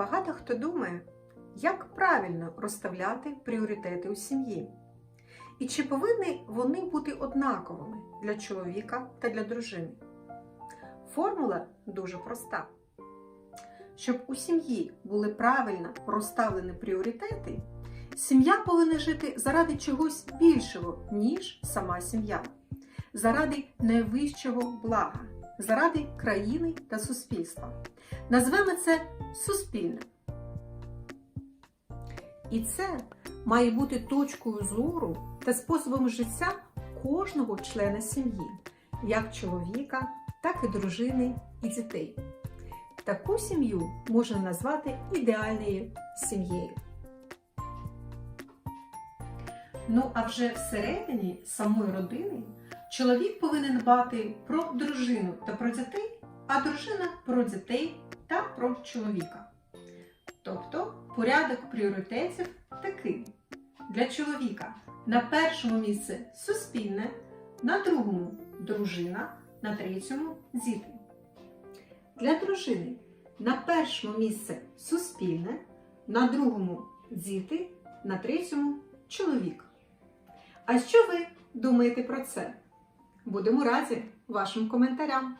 Багато хто думає, як правильно розставляти пріоритети у сім'ї. І чи повинні вони бути однаковими для чоловіка та для дружини? Формула дуже проста. Щоб у сім'ї були правильно розставлені пріоритети, сім'я повинна жити заради чогось більшого, ніж сама сім'я, заради найвищого блага, заради країни та суспільства. Назвемо це суспільним. І це має бути точкою зору та способом життя кожного члена сім'ї, як чоловіка, так і дружини і дітей. Таку сім'ю можна назвати ідеальною сім'єю. Ну а вже всередині самої родини чоловік повинен дбати про дружину та про дітей, а дружина про дітей та про чоловіка. Тобто порядок пріоритетів такий: для чоловіка на першому місці суспільне, на другому дружина, на третьому діти. Для дружини на першому місце суспільне, на другому діти, на третьому чоловік. А що ви думаєте про це? Будемо раді вашим коментарям.